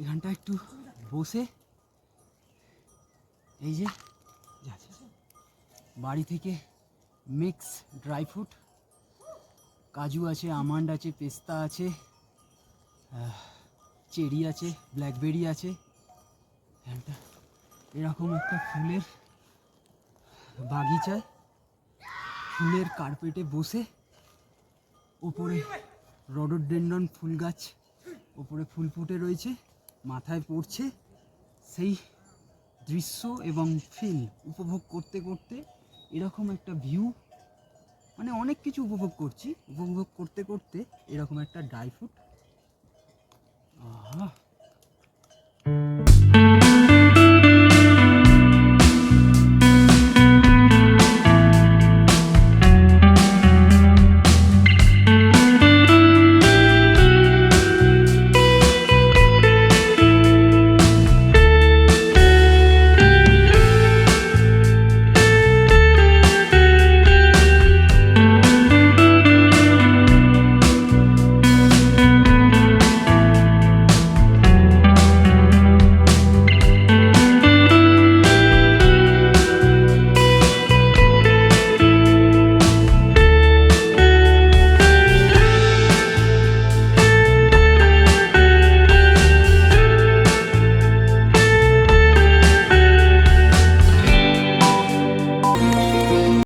এখানটা একটু বসে। এই যে বাড়ি থেকে মিক্স ড্রাই ফ্রুট। কাজু আছে, আমন্ড আছে, পেস্তা আছে চেরি আছে, ব্ল্যাকবেরি আছে। একটা এরকম একটা ফুলের বাগিচায় ফুলের কার্পেটে বসে। ওপরে রডোডেন্ডন ফুল গাছ। ওপরে ফুল ফুটে রয়েছে। মাথায় পড়ছে সেই দৃশ্য এবং ফিল উপভোগ করতে করতে এরকম একটা ভিউ মানে অনেক কিছু উপভোগ করছি। উপভোগ করতে করতে এরকম একটা ড্রাই ফ্রুট আহা!